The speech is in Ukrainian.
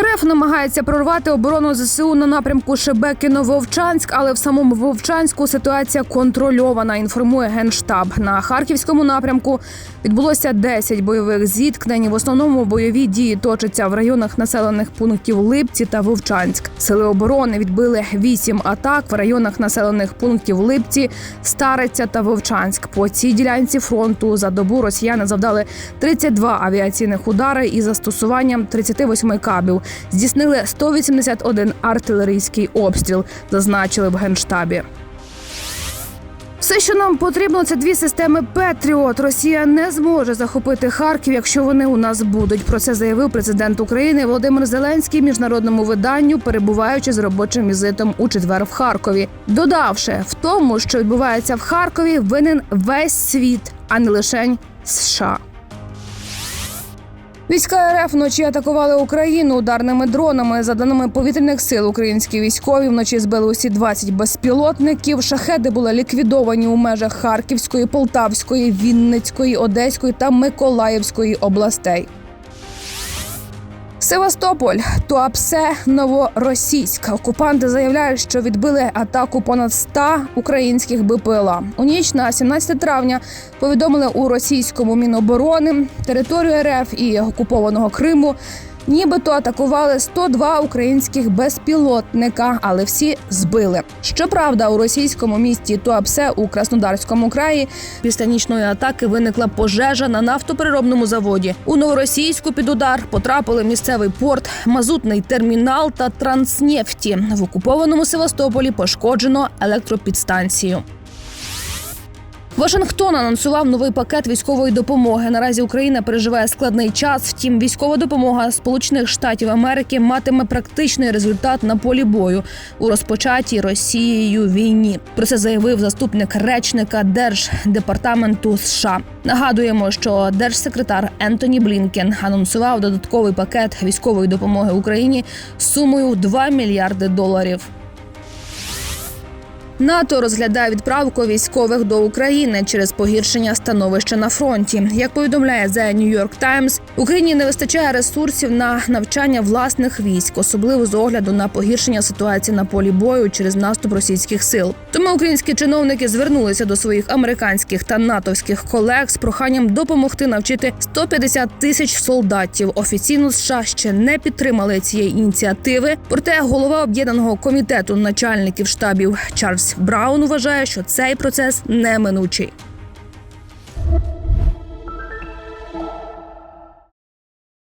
РФ намагається прорвати оборону ЗСУ на напрямку Шебекіно-Вовчанськ, але в самому Вовчанську ситуація контрольована. Інформує генштаб. На харківському напрямку відбулося 10 бойових зіткнень. В основному бойові дії точаться в районах населених пунктів Липці та Вовчанськ. Сили оборони відбили 8 атак в районах населених пунктів Липці, Стариця та Вовчанськ. По цій ділянці фронту за добу росіяни завдали 32 авіаційних удари із застосуванням 38 кабів. Здійснили 181 артилерійський обстріл, зазначили в генштабі. Все, що нам потрібно, це дві системи Петріот. Росія не зможе захопити Харків, якщо вони у нас будуть. Про це заявив президент України Володимир Зеленський міжнародному виданню, перебуваючи з робочим візитом у четвер в Харкові, додавши в тому, що відбувається в Харкові, винен весь світ, а не лише США. Війська РФ вночі атакували Україну ударними дронами. За даними повітряних сил, українські військові вночі збили усі 20 безпілотників. Шахеди були ліквідовані у межах Харківської, Полтавської, Вінницької, Одеської та Миколаївської областей. Севастополь, Туапсе, Новоросійськ. Окупанти заявляють, що відбили атаку понад 100 українських БПЛА. У ніч на 17 травня повідомили у російському міноборони територію РФ і окупованого Криму. Нібито атакували 102 українських безпілотника, але всі збили. Щоправда, у російському місті Туапсе у Краснодарському краї після нічної атаки виникла пожежа на нафтопереробному заводі. У новоросійську під удар потрапили місцевий порт, мазутний термінал та транснефті. В окупованому Севастополі пошкоджено електропідстанцію. Вашингтон анонсував новий пакет військової допомоги. Наразі Україна переживає складний час. Втім, військова допомога Сполучених Штатів Америки матиме практичний результат на полі бою у розпочатій Росією війні. Про це заявив заступник речника Держдепартаменту США. Нагадуємо, що держсекретар Ентоні Блінкен анонсував додатковий пакет військової допомоги Україні сумою 2 мільярди доларів. НАТО розглядає відправку військових до України через погіршення становища на фронті. Як повідомляє The New York Times, Україні не вистачає ресурсів на навчання власних військ, особливо з огляду на погіршення ситуації на полі бою через наступ російських сил. Тому українські чиновники звернулися до своїх американських та натовських колег з проханням допомогти навчити 150 тисяч солдатів. Офіційно США ще не підтримали цієї ініціативи. Проте голова об'єднаного комітету начальників штабів Чарльз Браун вважає, що цей процес неминучий.